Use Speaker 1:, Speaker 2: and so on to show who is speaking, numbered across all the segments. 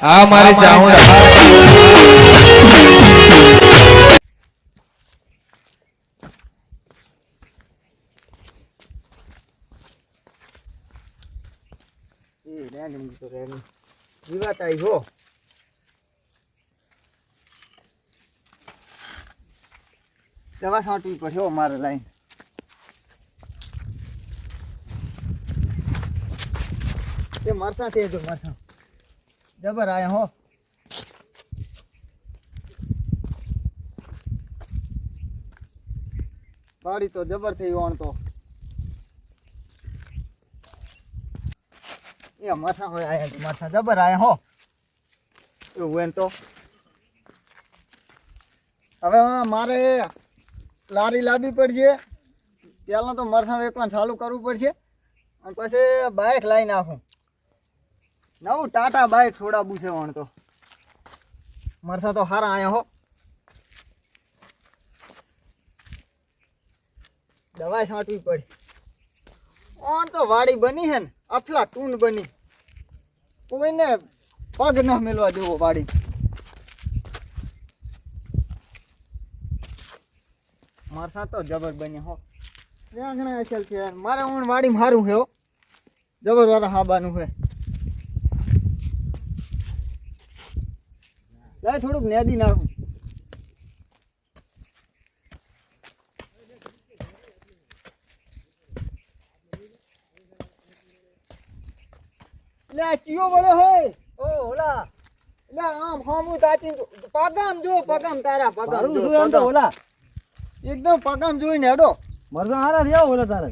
Speaker 1: આ મારે ચાઉંડા
Speaker 2: જીવાત આવી હો દવા છાંટવી પડશે હો મારે લાઈન તે મરસા છે તો મરસા. જબર આયા હો. પાડી તો જબર થઈ ઓણ તો. એ મરસા હોય આયા મરસા જબર આયા હો. એવું ને તો. હવે મારે લારી લાવવી પડશે. પહેલાં તો મરસા વેચવાનું ચાલુ કરવું પડશે. અને પછી બાઇક લાવી નાખું નવું ટાટા બાઇક છોડાવું છે વણ તો. મરસા તો હારા આયા હો. દવા છાંટવી પડી. ઓણ તો વાડી બની છે ને, અફલા ટૂન બની. કોઈને પગ ન મેલવા દેવો વાડી. મરસા તો જબર બની હો. ત્યાં ઘણા અચલ છે. મારે ઓણ વાડી મારું હો. જબર વાળા હાબાનું છે. લાય થોડુંક નેદી નાખું. લે આ ચિયો બોલે હોય ઓ ઓલા. લે આમ હામું તાચી પગામ જો પગામ તારા પગામ જો
Speaker 3: એમ તો ઓલા.
Speaker 2: એકદમ પગામ જોઈને હેડો.
Speaker 3: મરસા હારા થયા ઓલા તારે.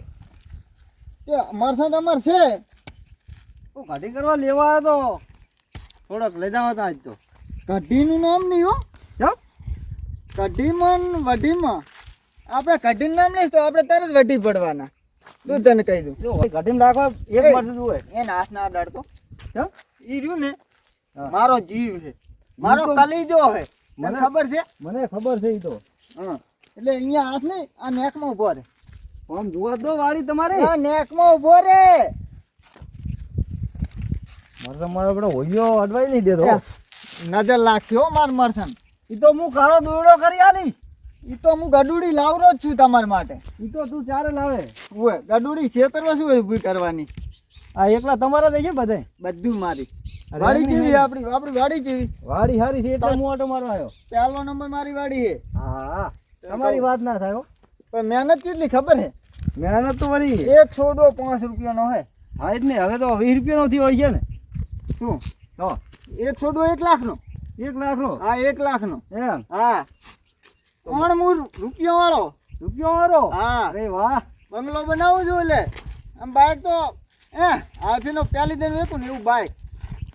Speaker 2: તે મરસા તમાર છે?
Speaker 3: તું ગાડી કરવા લેવા આવ્યો તો. થોડોક લઈ જાવ તા આજ તો.
Speaker 2: કઢીનું નામ નહીં હો. કઢીમાં વઢીમાં. આપણે કઢીનું નામ લઈશ તો આપણે તરત વઢી પડવાના. તું તને કહી દઉં.
Speaker 3: જો રાખવા એક
Speaker 2: એ.
Speaker 3: મરસું જુએ.
Speaker 2: એને હાથ ના
Speaker 3: કેમ
Speaker 2: ઈ રહ્યું ને મારો જીવ છે. મારો કલીજો છે. મને ખબર છે?
Speaker 3: મને ખબર છે ઈ તો.
Speaker 2: હા. એટલે અહીંયા હાથ નહીં આ નેકમાં ઊભો રે.
Speaker 3: આમ જોવા દો વાડી તમારે.
Speaker 2: આ નેકમાં ઊભો રે.
Speaker 3: મારે તમારે આપણે હોઈયો અડવાઈ નહીં દેતો
Speaker 2: એ, નજર લાગશે હો માર મરસન.
Speaker 3: એ તો હું કાળો દોરડો કરી આલી.
Speaker 2: એ તો હું ગડુડી લાવરો જ છું તમારા માટે.
Speaker 3: એ તો તું ચારે લાવે.
Speaker 2: ઓય ગડુડી છેતરવા શું હોય ઊભી કરવાની?
Speaker 3: આ એકલા તમારા દે છે બધે
Speaker 2: બધું મારી. વાડી જેવી આપણી આપણી વાડી જેવી.
Speaker 3: વાડી હારી છે એટલે હું આટો મારવા આવ્યો.
Speaker 2: પહેલો નંબર મારી વાડી છે
Speaker 3: હા. હા તમારી વાત ના થાય
Speaker 2: પણ મહેનત કેટલી ખબર છે
Speaker 3: મહેનત તો વળી
Speaker 2: એક છોડો પાંચ રૂપિયાનો હે.
Speaker 3: હા જ ને હવે તો વીસ રૂપિયાનો થયો હોય છે ને.
Speaker 2: શું?
Speaker 3: તો.
Speaker 2: એક છોડો એક લાખનો.
Speaker 3: એક લાખ નો
Speaker 2: હા એક લાખનો.
Speaker 3: એમ?
Speaker 2: હા. કોણ મૂળ રૂપિયો વાળો
Speaker 3: રૂપિયો વાળો
Speaker 2: હા.
Speaker 3: અરે વાહ.
Speaker 2: બંગલો બનાવું જોઈએ લે આમ બાઈક તો એ આફીનો પહેલી દિન હતું ને એવું બાઈક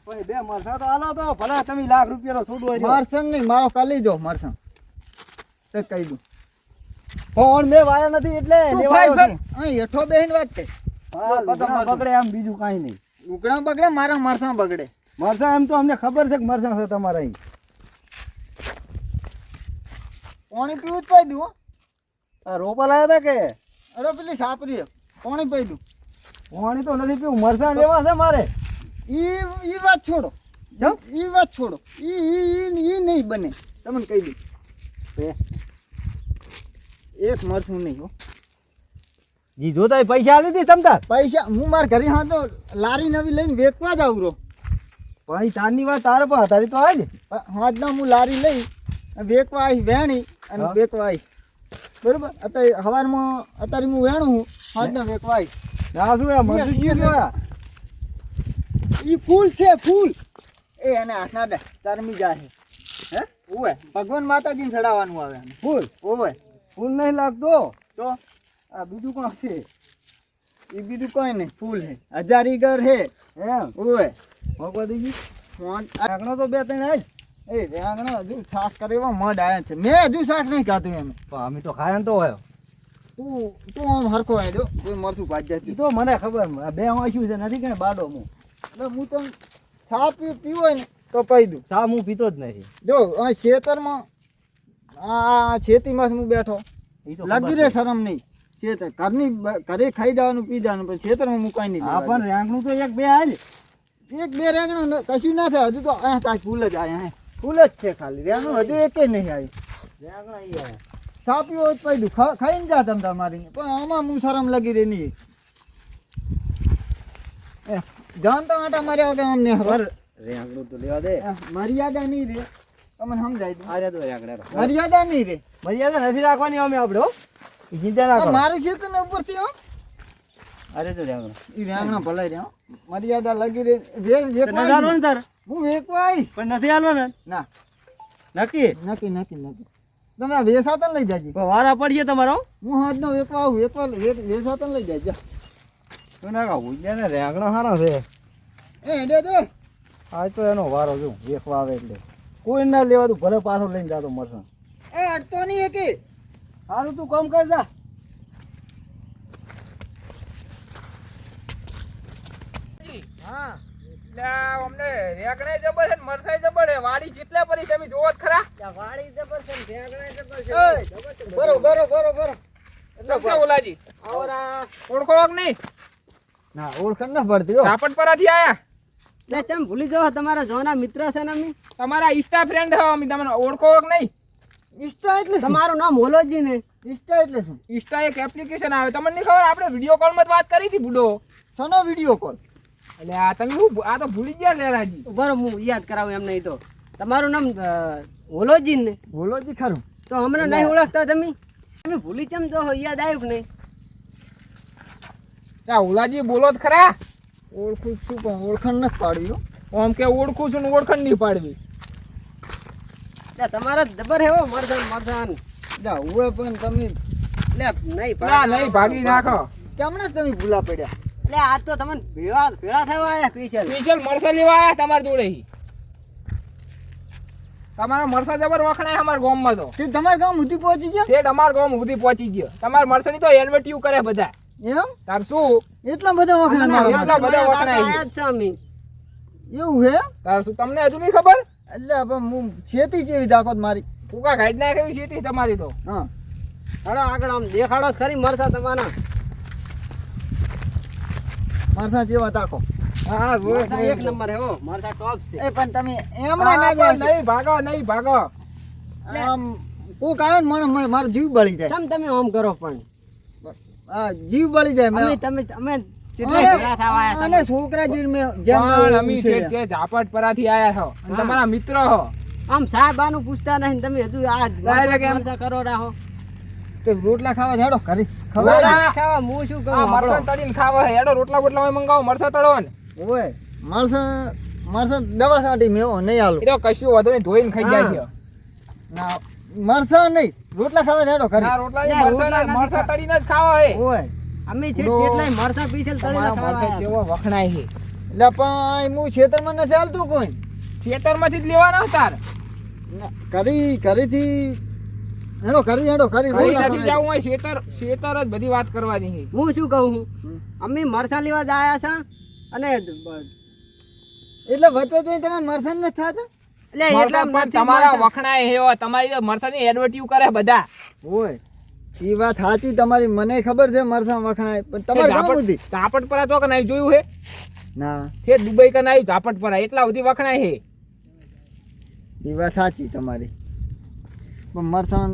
Speaker 3: પણ બે મરસા તો આલો તો. ભલા તમે લાખ રૂપિયાનો છોડવો હોય
Speaker 2: મારસન નહીં મારો કાલી જો મારસન તે કહી દઉં.
Speaker 3: ફોન મેં વાયો નથી એટલે
Speaker 2: હેઠો બેહીને વાત કર.
Speaker 3: છું. બગડે આમ બીજું કાંઈ નહીં.
Speaker 2: ઉકડા બગડે મારા મારસા બગડે.
Speaker 3: મરસા એમ તો અમને ખબર છે કે મરસા છે તમારા અહીં.
Speaker 2: પાણી પીવું જ પાઈ દઉં હો.
Speaker 3: આ રોપા લાયા હતા કે?
Speaker 2: અરે પેલી સાપરી પાણી પાઈ દઉં.
Speaker 3: પાણી તો નથી પીવું મરસા લેવા છે મારે.
Speaker 2: ઈ ઈ વાત છોડો? ઈ વાત છોડો. ઈ ઈ ઈ- ઈ નહીં બને. તમને કહી દઉં. એક મરસું નહીં હો.
Speaker 3: જી જોતા પૈસા આલી હતી તમતા
Speaker 2: પૈસા હું મારા ઘરે હા તો લારી નવી લઈને વેચવા જ આવરો
Speaker 3: ભાઈ તારની વાત તારે પણ તારી તો આવી
Speaker 2: હાજના હું લારી લઈ વેકવા આવી વેણી અને વેકવા આવી બરોબર? અત્યારે હવારમાં અત્યારે હું વેણું હું હાજના વેચવા આવી
Speaker 3: ના શું આ
Speaker 2: ઈ- ફૂલ છે ફૂલ. એ એને હાથના દે તરમી જાય હે? ઓવે ભગવાન માતાજીને ચડાવવાનું આવે
Speaker 3: ફૂલ?
Speaker 2: ઓવે
Speaker 3: ફૂલ નહીં લાગતો?
Speaker 2: તો?
Speaker 3: આ બીજું કોણ છે?
Speaker 2: એ બીજું કોઈ નહીં ફૂલ હે હજારી ઘર હે
Speaker 3: એમ?
Speaker 2: ઓવે
Speaker 3: ભગવતીજી
Speaker 2: ફોન
Speaker 3: આંકડો તો બે ત્રણ આજ
Speaker 2: એ રેંગણો હજુ કરે એવા મઢ આયા છે. મેં હજુ શાક નહીં ખાધું એમ.
Speaker 3: અમે તો ખાયા ને તો હોય.
Speaker 2: તું તું આમ હરખો આવી દો કોઈ મરતું ભાજી જાય
Speaker 3: તો મને ખબર. બે વાંચ્યું છે નથી કે બાડો હું
Speaker 2: એટલે હું તો છા પી પીવો ને તો કહી દઉં.
Speaker 3: ચા હું પીતો જ નથી.
Speaker 2: જો આ ખેતરમાં આ ખેતીમાં હું બેઠો. લાગી રે શરમ નહીં. ખેતર ઘરની ઘરે ખાઈ જવાનું પી જવાનું પણ ખેતરમાં મુકાઈ નહીં
Speaker 3: પણ રેંગણું તો એક બે હાલ
Speaker 2: એક બે રેંગણો કશું ના થાય. હજુ તો અહીંયા કાંઈ ફૂલ જ આવ્યા ફૂલ જ છે ખાલી. રેંગણું હજુ એકે નહીં આવી
Speaker 3: રેંગણા આયા.
Speaker 2: હોય પૈદું ખાઈને જા તમ તમારી. પણ આમાં મુસારામ લગી રહી નહીં. એ, જાન તો આટા માર્યા વગર અમને
Speaker 3: ખબર રેંગણું તો લેવા દે.
Speaker 2: મર્યાદા નહીં રે. તમને સમજાય દઉં.
Speaker 3: આ તો રેંગણા.
Speaker 2: મર્યાદા નહીં રે.
Speaker 3: મર્યાદા નથી રાખવાની અમે આપણે હો.
Speaker 2: મારું છે તો ઉપરથી હો?
Speaker 3: અરે તો રેંગણા
Speaker 2: ઈ રેંગણા ભલાઈ રહ્યા મર્યાદા લગી રે
Speaker 3: તો હાલવાનું
Speaker 2: હું આવીશ
Speaker 3: પણ નથી હાલવાના
Speaker 2: ના.
Speaker 3: નક્કી?
Speaker 2: નક્કી નક્કી નક્કી. તમે વેસાતન લઈ જાજી.
Speaker 3: વારા પડીએ તમારો?
Speaker 2: હું હાથનો વેચવા આવું એકવાર વેસાતન લઈ જાય જા.
Speaker 3: ના કહું ઉજ્યા ને રેંગણા છે.
Speaker 2: એ હેડે દે.
Speaker 3: આજ તો એનો વારો જો વેખવા આવે એટલે. કોઈ ના લેવા તું ભલે પાછો લઈને જાતો મરસણ.
Speaker 2: એ અડતો નહીં કે
Speaker 3: હારું તું કામ કર જા.
Speaker 2: હા.
Speaker 1: એટલે અમને રેગણે જબર છે મરસાઈ જબર છે. વાડી જેટલા પડી તમે જોવો જ ખરા.
Speaker 2: વાડી જબર છે જબર છે. બરો બરો બરો બરો. એટલે
Speaker 1: શું ઓલાજી.
Speaker 2: આવરા.
Speaker 1: ઓળખો કે નહીં?
Speaker 2: ના ઓળખણ ના પડતી હો.
Speaker 1: પરાથી આયા.
Speaker 4: લે તેમ ભૂલી જાઓ તમારા જોના મિત્ર છે ને અમે?
Speaker 1: તમારા ઇન્સ્ટા ફ્રેન્ડ હો અમે તમને ઓળખો કે નહીં.
Speaker 2: ઇન્સ્ટા એટલે
Speaker 4: તમારું નામ હોલોજી ને
Speaker 2: ઇન્સ્ટા એટલે શું?
Speaker 1: ઇન્સ્ટા એક એપ્લિકેશન આવે. તમને નહીં ખબર? આપણે વીડિયો કોલમાં માં વાત કરી હતી બુડો.
Speaker 2: સનો વીડિયો કોલ
Speaker 1: એટલે આ તમે હું આ તો ભૂલી ગયા લેરાજી
Speaker 4: બરો હું યાદ કરાવું એમ નહીં તો. તમારું નામ હોલોજી ને?
Speaker 2: હોલોજી ખરું.
Speaker 4: તો હમણાં નહીં ઓળખતા તમે? તમે ભૂલી કેમ તો યાદ આવ્યું કે નહીં?
Speaker 1: આ હોલાજી બોલો જ ખરા.
Speaker 2: ઓળખું છું પણ ઓળખણ નથી પાડવી હો.
Speaker 1: આમ કે ઓળખું છું ને ઓળખણ નહીં પાડવી.
Speaker 4: તમારા જબર હે હો મરસાન મરસાન
Speaker 2: જા હું પણ તમે
Speaker 4: લે નહીં
Speaker 1: ભાગી નાખો.
Speaker 2: કેમણે તમે ભૂલા પડ્યા?
Speaker 4: લે આજ તો તમને ભેળા ભેળા થવા આયા સ્પેશિયલ.
Speaker 1: સ્પેશિયલ મરસા લેવા આયા તમારા જોડે. તમારા મરસા જબર વખણાય અમારા ગામમાં તો.
Speaker 2: તે તમારા ગામ સુધી પહોંચી ગયો?
Speaker 1: તે અમારા ગામ સુધી પહોંચી ગયો. તમારા મરસાની તો એડવર્ટ્યુ કરે બધા.
Speaker 2: એમ?
Speaker 1: તાર શું?
Speaker 2: એટલા બધા વખણા
Speaker 1: એટલા બધા વખણાય છે.
Speaker 4: આયા છે અમે.
Speaker 2: એવું હે?
Speaker 1: તાર શું તમને હજુ નહીં ખબર?
Speaker 2: એટલે હવે હું છેતી જેવી દાખવત મારી.
Speaker 1: ફૂકા કાઢી નાખેવી છે તમારી તો?
Speaker 2: હા.
Speaker 4: હડો આગળ આમ દેખાડો ખરી મરસા તમારા.
Speaker 2: મારસા જેવા તાકો
Speaker 1: હા
Speaker 4: મરસા એક નંબર હે મારસા ટોપ છે.
Speaker 2: એ પણ તમે એમણે ના જાય.
Speaker 1: નહીં ભાગો નહીં ભાગો.
Speaker 2: આમ કોક આવે ને મને મારો જીવ બળી જાય.
Speaker 4: તમે કરો પણ?
Speaker 2: આ જીવ બળી જાય
Speaker 4: અમે તમે અમે
Speaker 2: છોકરા
Speaker 1: ઝાપટ પરાથી આયા છો. તમારા મિત્ર હો.
Speaker 4: આમ સાહેબનું પૂછતા નહીં તમે હજુ આ કરો રાખો
Speaker 2: તે રોટલા ખાવા જાડો કરી
Speaker 4: ખાવા હું શું કહું
Speaker 1: મરસા તળીને ખાવા હેડો રોટલા બોટલા હોય મંગાવો મરસા તળો
Speaker 2: ઓય માણસો માણસો દવા સાટી મેવો નહીં આલું
Speaker 1: એ કશું વધુ નહીં ધોઈને ખાઈ જાય છે.
Speaker 2: ના મરસા નહીં રોટલા ખાવા જાડો કરી
Speaker 1: ના રોટલા મરસા
Speaker 4: નથી
Speaker 1: મરસા તળીને જ ખાવા હે
Speaker 2: ઓય.
Speaker 4: અમે છે
Speaker 1: બરો.
Speaker 4: મરસા પીસેલ તળીને ખાવા
Speaker 1: કેવો વખણાય છે.
Speaker 2: એટલે પણ હું ખેતરમાં નથી હાલતું કોઈ.
Speaker 1: ખેતરમાંથી જ લેવાના તાર
Speaker 2: કરી કરીથી હેડો કરી હેડો કરી રોટલા
Speaker 1: નથી જવું હોય ખેતર ખેતર જ બધી વાત કરવાની છે.
Speaker 4: હું શું કહું
Speaker 2: હું?
Speaker 4: અમે મરસા લેવા જ આયા છે અને
Speaker 2: એટલે વચ્ચે જઈને તમે મરસા નથી થતા?
Speaker 4: એટલે એટલા
Speaker 1: તમારા વખણાય હે હો. તમારી મરસાની એડવર્ટ્યુ કરે બધા.
Speaker 2: ઓય એ વાત સાચી તમારી મને ખબર છે મરસા વખણાય પણ તમારે ગામ સુધી?
Speaker 1: ચાપટ પર તો કે નહીં જોયું હે?
Speaker 2: ના.
Speaker 1: તે દુબઈ કન આવ્યું ચાપટ પર એટલા સુધી વખણાય હે.
Speaker 2: એ વાત સાચી તમારી. મરસા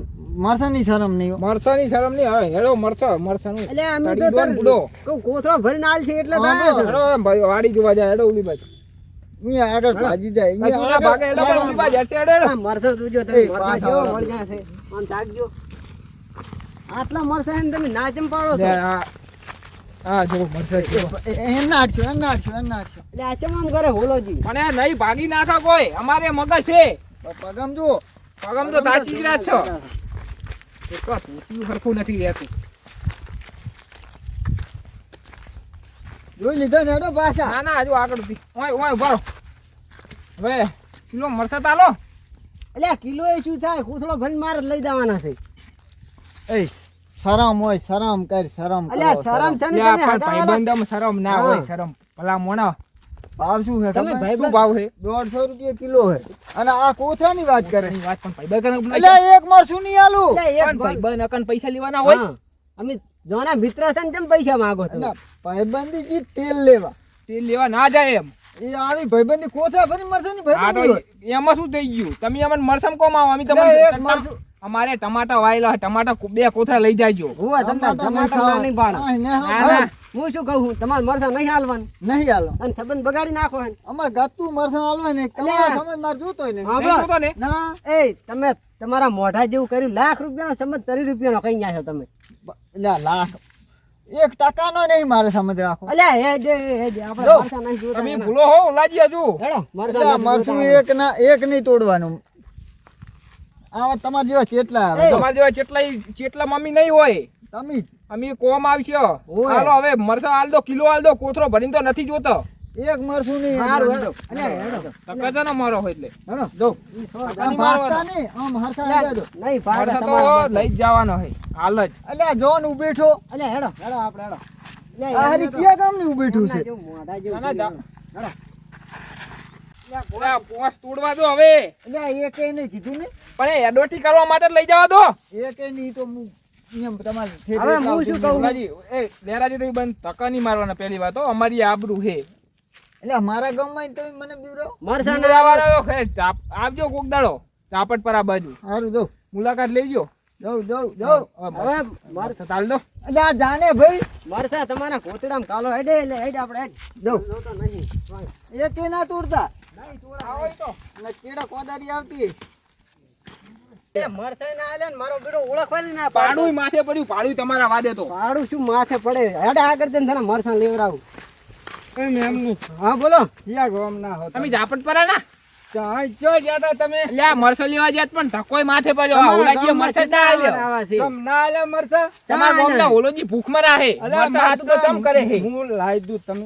Speaker 2: મરસાની શરમ નહીં
Speaker 1: મરસાની શરમ નહીં હવે હેડો મરસા મરસાનું
Speaker 4: એટલે અમે તો
Speaker 1: દો બુડો.
Speaker 4: કોથળો ભરીને આલ છે એટલે તો
Speaker 2: હા,
Speaker 4: આયા છે.
Speaker 1: હેડો ભાઈ વાડી જોવા જાય. હેડો ઉલી બાજુ.
Speaker 2: અહીંયા આગળ ભાજી જાય.
Speaker 1: કશું ના ભાગે હેડો પણ ઉલી બાજુ. હેડશે, હેડો, હેડો.
Speaker 4: મરસા જોજો તમે મરસા
Speaker 2: પાછા
Speaker 4: કેવો
Speaker 2: વાળા.
Speaker 4: આમ તાકજો આટલા મરસા ને તમે ના ચમ પાડો છો.
Speaker 1: લે, આ જો મરસા
Speaker 2: એમ નાખશો એમ નાખશો એમ નાખશો.
Speaker 4: એટલે આ ચમ આમ કરે હોલોજી
Speaker 1: પણ નહીં ભાગી નાખો કોઈ. અમારે મગજ છે.
Speaker 2: પગમ જુઓ.
Speaker 1: પગમ તો તાચી જ રહ્યા છો. એક તો તૂટ્યું સરખું નથી રહેતું.
Speaker 2: જોઈ લીધા હેડો પાછા.
Speaker 1: ના ના હજુ આગળ ઊભી ઓય ઓય ઊભા હવે કિલો મરસા તાલો
Speaker 4: એટલે કિલો એ શું થાય? કૂથળો ભન મારે જ લઈ જવાના છે.
Speaker 2: એ શરમ હોય શરમ કર શરમ
Speaker 4: અલ્યા શરમ છે ને તમે
Speaker 1: ભાઈબંધમ શરમ ના હોય શરમ. ભલા મોણા.
Speaker 2: ભાવ શું છે
Speaker 4: તમે ભાઈ-
Speaker 1: શું ભાવ છે?
Speaker 2: દોઢસો રૂપિયા કિલો છે. અને આ કોથરાની વાત કરે.
Speaker 1: વાત પણ ભાઈબંધ
Speaker 2: એટલે એક મરસું નહીં આલુ?
Speaker 1: પણ
Speaker 4: ભાઈ-
Speaker 1: અકન પૈસા લેવાના હોય.
Speaker 4: અમે જોના મિત્ર છે ને ચમ પૈસા માંગો છો?
Speaker 2: ભાઈબંધી જી તેલ લેવા.
Speaker 1: તેલ લેવા ના જાય એમ.
Speaker 2: એ આવી ભાઈબંધી કોથરા ભરી મરશે ને ભાઈ
Speaker 1: એમાં શું થઈ ગયું? તમે અમને મરસમ કોમ આવો? અમે તમને
Speaker 2: એક મરસું.
Speaker 1: અમારે ટમાટા વાયેલા ટમાટા બે કોથરા લઈ જાજો.
Speaker 4: હું તમને નહીં પાડો
Speaker 1: ના ના.
Speaker 4: હું શું કહું તમારે મરસા નહીં હાલવાનું.
Speaker 2: નહીં હાલો.
Speaker 4: અને સંબંધ બગાડી નાખો હે
Speaker 2: અમાર ગાતું મરસા હાલવા ને તમારા
Speaker 4: અલ્યા.
Speaker 2: માર જોતો
Speaker 1: નહીં જોતો ને.
Speaker 2: ના.
Speaker 4: એ તમે તમારા મોઢા જેવું કર્યું. લાખ રૂપિયાનો સંબંધ ત્રીસ રૂપિયાનો કઈ ગયા છો તમે.
Speaker 2: બ- લાખ. એક ટકાનો નહીં મારે સમજ રાખો.
Speaker 4: અલ્યા હે જે હે જે આપણે મરસા નહીં જોતા
Speaker 1: તમે ભૂલો હો લાજી હજુ.
Speaker 4: હેડો, મરસા
Speaker 2: એટલે મરસું એક ના એક નહીં તોડવાનું. આવા તમારા જેવા ચેટલા આવે?
Speaker 1: તમારા જેવા ચેટલા ચેટલા મમ્મી નહીં હોય.
Speaker 2: તમે.
Speaker 1: અમે કોમ આવશે. હાલો હવે મરસા હાલ દો કિલો હાલ દો કોથળો ભરીને તો નથી જોતો.
Speaker 2: એક મરસું નહીં
Speaker 4: હારું,
Speaker 2: એક
Speaker 4: હેડો.
Speaker 2: મરસું.
Speaker 4: અલ્યા,
Speaker 1: મારો હોય એટલે.
Speaker 2: હેડો, જો. આમ ભાગતા નહીં, આમ હરસા લઈ દો
Speaker 4: નહીં પાડે
Speaker 1: તો લઈ જવાનો હે હાલ જ.
Speaker 2: અલ્યા જોન ઉભેઠો
Speaker 4: અલ્યા હેડો. હેડો આપણે હેડો. અલ્યા,
Speaker 2: આ હરી
Speaker 4: હારી કામની
Speaker 2: ક્યાં ઉભેઠું છે?
Speaker 4: મોઢા જેવું
Speaker 1: ના, ના,
Speaker 4: હેડો.
Speaker 1: પોસ તોડવા દો હવે.
Speaker 2: અલ્યા એ કઈ નહીં કીધું ને.
Speaker 1: પણ એડોટી કરવા માટે જ લઈ જવા દો.
Speaker 2: એ કઈ નહીં તો હું
Speaker 4: હવે હું શું કહું?
Speaker 1: એ લેરાજી તો બંધ ધક્કા નહીં મારવાના પહેલી વાત અમારી આબરૂ હે
Speaker 2: એટલે મારા ગામમાં તમે મને બીવરાવો
Speaker 4: મરચાં ના
Speaker 1: બીવડાવવાના ખેર, ચાપ- આવજો કોક દાડો ચાપટ પર આ બાજુ.
Speaker 2: સારું
Speaker 1: મુલાકાત લેજો.
Speaker 2: જઉં જઉં જઉં.
Speaker 4: હવે મરચાં
Speaker 1: તાલ દો.
Speaker 2: એટલે આ જાને ભાઈ.
Speaker 4: મરચાં તમારા કોતડામાં કાલો હેડે એટલે હેડ આપણે હેડ.
Speaker 2: જઉં. એ કે ના તોડતા
Speaker 1: તો.
Speaker 2: અને કેડા કોદારી આવતી
Speaker 4: એ મરચાં ના આલે ને મારો બેટો ઓળખવાય ના
Speaker 1: પાડું. માથે પડ્યું પાડું તમારા વાદે તો.
Speaker 4: પાડું શું માથે પડે? હેડે આગળ જઈને તને લેવડાવું હા બોલો.
Speaker 2: ક્યાં ગામ ના
Speaker 1: તમે? ઝાપટ પર ના? ભૂખ કરે હું
Speaker 2: લાવી દઉં તમે.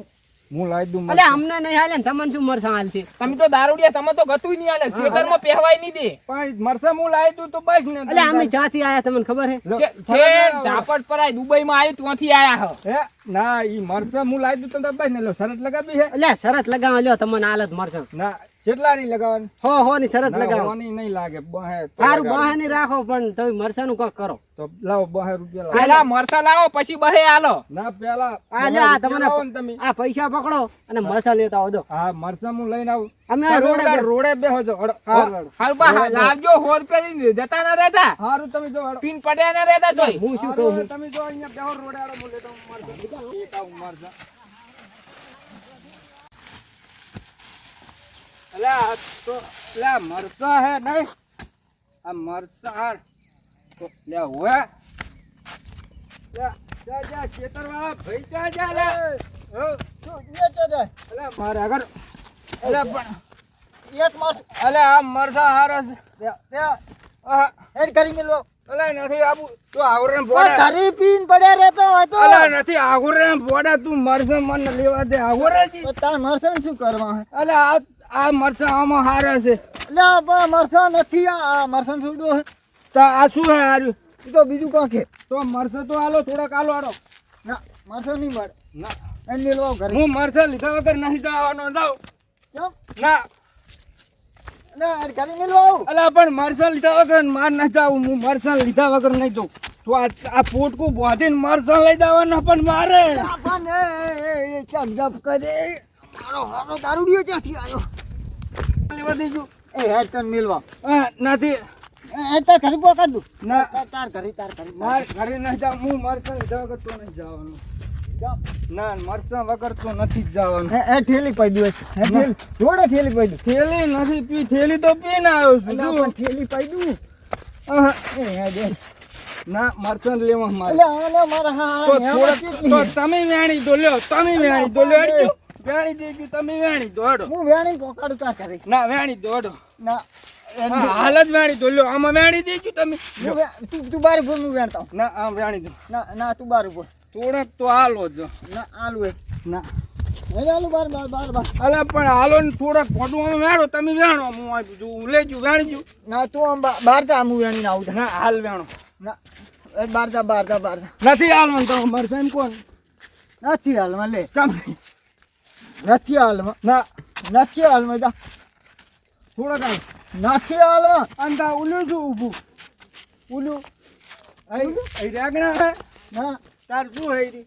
Speaker 2: હું લાવી દઉં
Speaker 4: અલે અમને નહીં હાલે ને તમને શું મરસા હાલ છે
Speaker 1: તમે તો દારૂડિયા તમે તો ગતું નહીં આલે સ્વેટરમાં પહેવાય નહીં દે.
Speaker 2: પણ મરસા હું લાવી દઉં તો બસ ને
Speaker 4: અલે અમે જ્યાંથી આયા તમને ખબર હે?
Speaker 1: છે છે ઝાપટ પર દુબઈ માં આવ્યું ત્યાંથી આયા હે.
Speaker 2: ના ઈ મરસા હું લાવી દઉં તો બસ ને લો શરત લગાવી હે
Speaker 4: અલે શરત લગાવવા લ્યો તમને હાલત મરચાં
Speaker 2: ના કેટલા ની લગાવવાની?
Speaker 4: હો હો ની શરત લગાવો.
Speaker 2: હોવાની નહીં લાગે બહે
Speaker 4: સારું
Speaker 2: લગાવી.
Speaker 4: બહાની રાખો પણ તમે મરચાં નું કોક કરો.
Speaker 2: તો લાવો બહે રૂપિયા લાવો.
Speaker 1: પેલા મરસા લાવો પછી બહે આલો
Speaker 2: ના પેલા
Speaker 4: આ તમને
Speaker 2: તમે.
Speaker 4: પૈસા પકડો અને મરસા લેતા આવજો.
Speaker 2: હા મરસા હું લઈને આવું.
Speaker 4: અમે રોડે
Speaker 2: રોડે બેહો છો
Speaker 4: હારું,
Speaker 1: બા લાવજો હોર કરીને. જતા ના રહેતા.
Speaker 2: હારું તમે જો
Speaker 1: પિન પડ્યા ના રહેતા તોય.
Speaker 4: હું શું કહું
Speaker 2: તમે જો અહીંયા બેહો રોડે હું લેતો મરચાં. અલા, આ તો અલા, મરચાં હે નહીં આ મરચાં હાર. તો લે હવે લે, જા, જા, ખેતરવાળા ભાઈ જા, જા, લે. હો. અલા, મારે આગળ અલા, પણ એક માસ અલા, આ મરચાં હારા છે આહા. એડ કરી મેલો અલા, નથી આબુ તું આવરણ બોડા તારી પીન પડ્યા રહેતો હોય તો અલા નથી આવરણ બોડા તું મરસા મને લેવા દે આવરણ તો તાર મરસા શું કરવા હે અલા આ આ મરસા આમાં હારા છે. એટલે મરસા નથી આ મરસા છોડો હે. તો આ શું હે હાર્યું એ તો બીજું કાં કે? તો મરસા તો હાલો થોડાક આલો આડો. ના મરસા નહીં મળે. ના. એને મેલવા ઘરે. હું મરસા લીધા વગર નહીં જવાનો જાઉં. કેમ? ના. ના કરી મેલવા આવું. અલા પણ મરસા લીધા વગર માર ના જાઉં. હું મરસા લીધા વગર નહીં જાઉં. તો આ પોટકું બોધીને મરસા લઈ જવાના પણ મારે. આ પણ એ ગપ કરે. મારો હારો દારૂડિયો ક્યાંથી આવ્યો લેવા દેજો. એ હેડ કર મેલવા. હા નથી. એ હેડ તાર ઘરે દઉં. ના. તાર ઘરે તાર ઘરે. માર ઘરે ન જાઉં હું મરસા વગર તો નહીં જવાનું. ના મરસા વગર તો નથી જવાનું. હે એ થેલી હે ઠેલી. રોડે ઠેલી પાઈ દઉં. થેલી નથી પી થેલી તો પીને આવ્યો છું ઠેલી પાઈ દઉં. ના મરચંદ લેવા મારે. તમે વેણી દો લ્યો તમે વેણી દો લ્યો. વેણી દેજો તમે વેણી દો હેડો હું વેણી પોકાડું તા કરી? ના વેણી દો હેડો ના હાલ જ વેણી દો. લ્યો આમાં વેણી દેજો તમે. તું તું બાર ઉપર હું વેણતા. ના આમ વેણી દો. ના ના તું બાર ઉપર થોડાક તો હાલો જ. ના એક ના. બાર બાર બાર બાર. અલા પણ હાલો ને થોડાક મોટું આમ વેણો. તમે વેણો હું આપી દઉં હું લેજો વેણીજો ના તું આમ બાર હું વેણીને આવું ના હાલ વેણો. ના એ બાર જા બાર બાર નથી હાલવાનું તમે મરચાં એમ કોણ? નથી હાલમાં લે. કામ નથી હાલમાં ના નથી હાલમાં જા થોડા હાલ નથી હાલમાં અંદા ઉલ્યું છું ઊભું ઉલ્યું અહીં રાગણા હે ના તાર શું હે રી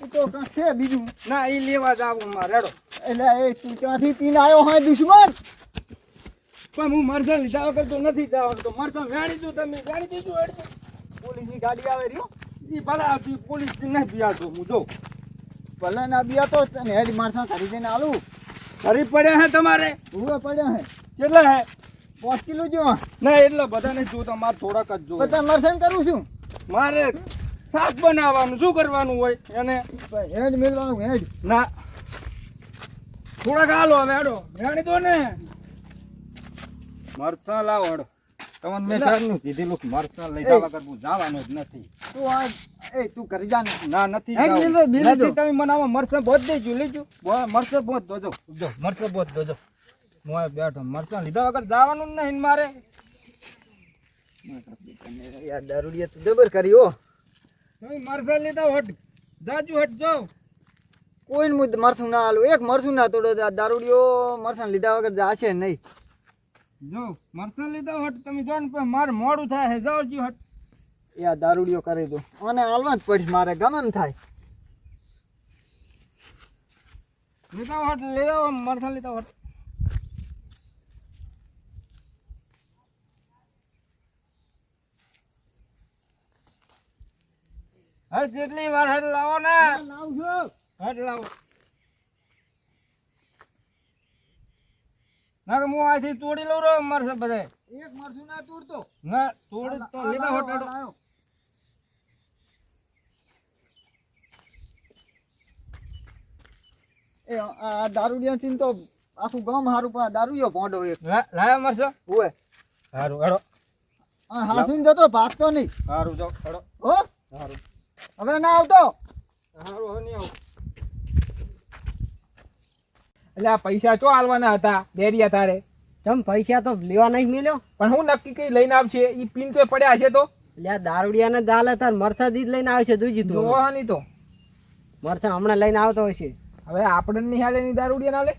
Speaker 2: એ તો છે બીજું?
Speaker 5: ના એ લેવા જાવું મારે. હેડો.
Speaker 2: એટલે એ તું ત્યાંથી પીને આવ્યો હોય દુશ્મન
Speaker 5: પણ હું મરસા લીધા વગર તો નથી જવા તો મરસા વેણી દઉં તમે વેણી દીધું એડ
Speaker 2: પોલીસની ગાડી આવે રહ્યો
Speaker 5: એ ભલા પોલીસ નહીં પીયાતો હું જો.
Speaker 2: ભલે ના બિયા તો હેડ મારસા કરી દઈને આલું.
Speaker 5: કરી પડ્યા હે તમારે?
Speaker 2: ઊભા પડ્યા હે.
Speaker 5: કેટલા હે?
Speaker 2: પાંચ કિલો જેવા?
Speaker 5: ના એટલા બધા નહીં જોતા મારે થોડાક જ જો
Speaker 2: બધા મરસાન કરું છું.
Speaker 5: મારે શાક બનાવવાનું શું કરવાનું હોય એને?
Speaker 2: હેડ મેળવાનું હેડ.
Speaker 5: ના. થોડાક હાલો હવે હેડો વેણી દો ને? મરસા લાવો હેડો તમને મેં સારું કીધેલું કે મરસા લઈ જવા વગર હું જવાનો જ નથી.
Speaker 2: તું આ એ તું કરી જા ના.
Speaker 5: નથી. નથી તમે મને આમાં મરસા બોધ દેજો લેજો મરસા બોધ દોજો જો મરસા બોધ દોજો હું બેઠો મરસા લીધા વગર જવાનું જ નહીં મારે.
Speaker 2: યાર દારૂડિયા તું જબર કરી હો.
Speaker 5: મરસા લીધા હટ જાજુ હટ જાઓ
Speaker 2: કોઈને મુદ્દે મરસું ના આલું. એક મરસું ના તોડો દારૂડિયો મરસા લીધા વગર જાશે નહીં.
Speaker 5: જો મરસા લીધા હટ તમે જો ને પણ મારે મોડું થાય હે જાઓ જી હટ
Speaker 2: એ આ દારૂડિયો કરી દો. અને હાલવા જ પડીશ મારે ગમન થાય.
Speaker 5: લીધા હટ લીધા મરસન લીધા હટ હા જેટલી વાર હટ લાવો ને. લાવજો. હટ લાવો. ના કે હું આથી તોડી લઉં રહ્યો મરસે બધે
Speaker 2: એક મરસું ના તોડતો.
Speaker 5: ના તોડી તો લીધા હોટાડો
Speaker 2: એ આ દારૂડિયા થી તો આખું ગામ હારું પણ દારૂયો ભોંડો એક.
Speaker 5: લાયા મરસે
Speaker 2: હોય
Speaker 5: સારું હેડો.
Speaker 2: આ હાસીન જતો ભાગતો નહીં.
Speaker 5: સારું જો હેડો.
Speaker 2: હો?
Speaker 5: સારું
Speaker 2: હવે ના આવતો.
Speaker 5: હારું હવે નહીં આવું.
Speaker 1: એટલે આ પૈસા ચો આલવાના હતા? ડેરી તારે?
Speaker 4: ચમ પૈસા તો લેવા નહીં મળ્યો?
Speaker 1: પણ હું નક્કી કઈ લઈને આવશે? ઈ પીન તો પડ્યા છે તો.
Speaker 4: એટલે દારૂડિયાને દાલે તાર મરસા દીધ લઈને આવશે દૂજી તું.
Speaker 1: નહીં તો.
Speaker 4: મરસા હમણાં લઈને આવતો હશે.
Speaker 1: હવે આપણે નહીં હાલે ની દારૂડિયા ના લે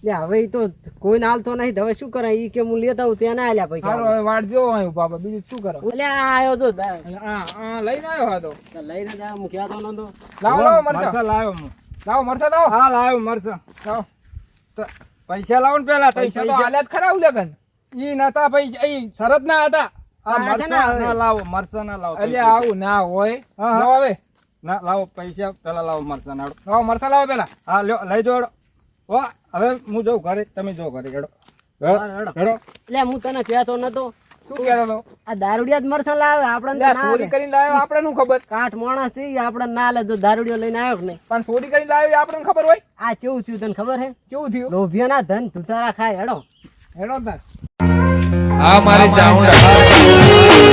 Speaker 4: એટલે હવે ઈ તો કોઈ હાલતો નહીં હવે શું કરે ઈ કે હું લેતા હું ત્યાં ના આલ્યા પૈસા
Speaker 1: સારું હવે વાટ જો અહીં બાબા બીજું શું કરો?
Speaker 4: એટલે આ આવ્યો તો
Speaker 1: હા હા લઈને આવ્યો હતો
Speaker 4: લઈને આવ્યો હું કહેતો નતો.
Speaker 1: લાવો લાવો
Speaker 5: મરસા લાવ્યો
Speaker 1: લાવો મરસા લાવો.
Speaker 5: હા લાવ્યો મરસા
Speaker 1: લાવો.
Speaker 5: તો પૈસા લાવો ને પેલા
Speaker 1: પૈસા તો જ ખરા લગન.
Speaker 5: ઈ નતા પૈસા ઈ શરત ના હતા. આ
Speaker 4: આ છે ને
Speaker 5: મરસા ના લાવો મરસા ના લાવો
Speaker 1: એટલે આવું ના હોય. લાવો હવે.
Speaker 5: ના લાવો પૈસા પેલા લાવો મરસા ના
Speaker 1: લાવો મરચા લાવો પેલા
Speaker 5: હા લ્યો લઈ જો હેડો. હવે હું જઉં ઘરે તમે જો ઘરે હેડો. હેડો હેડો.
Speaker 4: એટલે હું તને કહેતો નતો.
Speaker 1: શું કહેતો
Speaker 4: આ દારૂડિયા જ મરસા લાવે આપણને
Speaker 1: એટલે
Speaker 4: તો
Speaker 1: આ
Speaker 4: ના
Speaker 1: ચોરી કરીને લાવ્યો આપણે ખબર?
Speaker 4: કાઠ માણસથી આપણે ના લે જો દારૂડિયો લઈને આવ્યો કે નહીં?
Speaker 1: પણ ચોરી કરીને લાવ્યો એ આપણને ખબર હોય?
Speaker 4: આ કેવું થયું તને ખબર હે?
Speaker 1: કેવું થયું?
Speaker 4: લોભિયાના ધન તુતારા ખાય હેડો.
Speaker 1: હેડો તાર.
Speaker 6: આ મારી ચાઉંડા